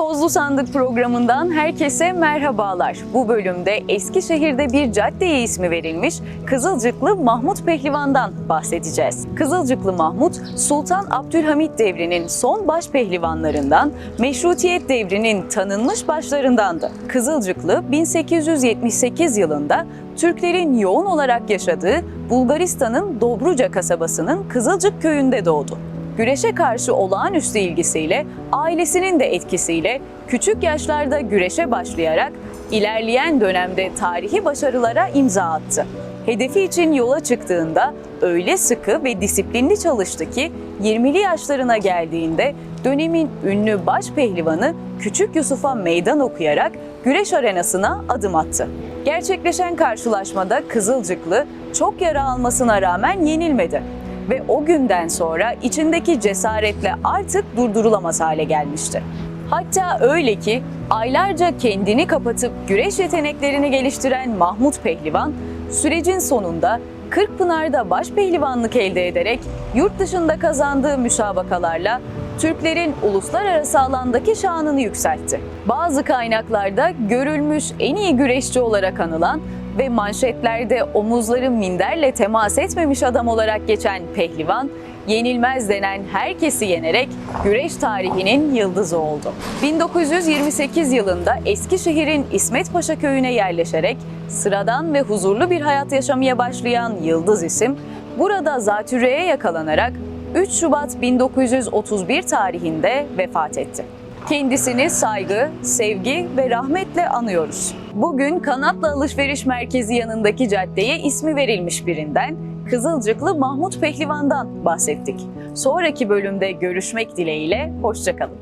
Tozlu Sandık programından herkese merhabalar. Bu bölümde Eskişehir'de bir caddeye ismi verilmiş Kızılcıklı Mahmut Pehlivan'dan bahsedeceğiz. Kızılcıklı Mahmut, Sultan Abdülhamit devrinin son baş pehlivanlarından, Meşrutiyet devrinin tanınmış başlarındandı. Kızılcıklı 1878 yılında Türklerin yoğun olarak yaşadığı Bulgaristan'ın Dobruca kasabasının Kızılcık köyünde doğdu. Güreşe karşı olağanüstü ilgisiyle, ailesinin de etkisiyle küçük yaşlarda güreşe başlayarak ilerleyen dönemde tarihi başarılara imza attı. Hedefi için yola çıktığında öyle sıkı ve disiplinli çalıştı ki 20'li yaşlarına geldiğinde dönemin ünlü baş pehlivanı Küçük Yusuf'a meydan okuyarak güreş arenasına adım attı. Gerçekleşen karşılaşmada Kızılcıklı çok yara almasına rağmen yenilmedi ve o günden sonra içindeki cesaretle artık durdurulamaz hale gelmişti. Hatta öyle ki aylarca kendini kapatıp güreş yeteneklerini geliştiren Mahmut Pehlivan, sürecin sonunda Kırkpınar'da baş pehlivanlık elde ederek yurt dışında kazandığı müsabakalarla Türklerin uluslararası alandaki şanını yükseltti. Bazı kaynaklarda görülmüş en iyi güreşçi olarak anılan ve manşetlerde omuzları minderle temas etmemiş adam olarak geçen pehlivan, yenilmez denen herkesi yenerek güreş tarihinin yıldızı oldu. 1928 yılında Eskişehir'in İsmet Paşa köyüne yerleşerek sıradan ve huzurlu bir hayat yaşamaya başlayan Yıldız isim, burada zatürreye yakalanarak 3 Şubat 1931 tarihinde vefat etti. Kendisini saygı, sevgi ve rahmetle anıyoruz. Bugün Kanatlı Alışveriş Merkezi yanındaki caddeye ismi verilmiş birinden, Kızılcıklı Mahmut Pehlivan'dan bahsettik. Sonraki bölümde görüşmek dileğiyle, hoşçakalın.